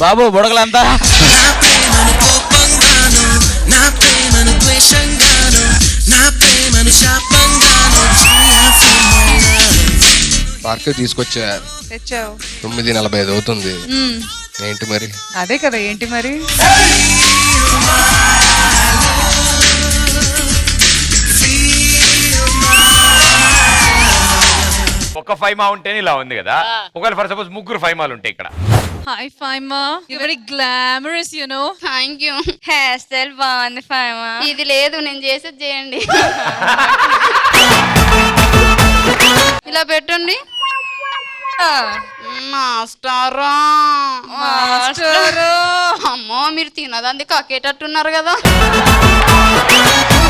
బాబు బుడగలంతా? Park తీసుకొచ్చా. తెచ్చావు. తొమ్మిది నలభై ఐదు అవుతుంది. ఏంటి మరి? అదే కదా ఏంటి మరి? ఒక ఫైమా ఉంటేనే ఇలా ఉంది కదా. ఒకవేళ ఫర్ సపోజ్ ముగ్గురు ఫైమాలు ఉంటాయి ఇక్కడ. Hi Faima. You very glamorous you know thank you hair style బాగుంది ఫైమా. ఇది లేదు నేను చేసేది చేయండి. ఇలా పెట్టండి. మాస్టారా. మాస్టారు. అమ్మో మీరు తినదంది కక్కేటట్టున్నారు కదా.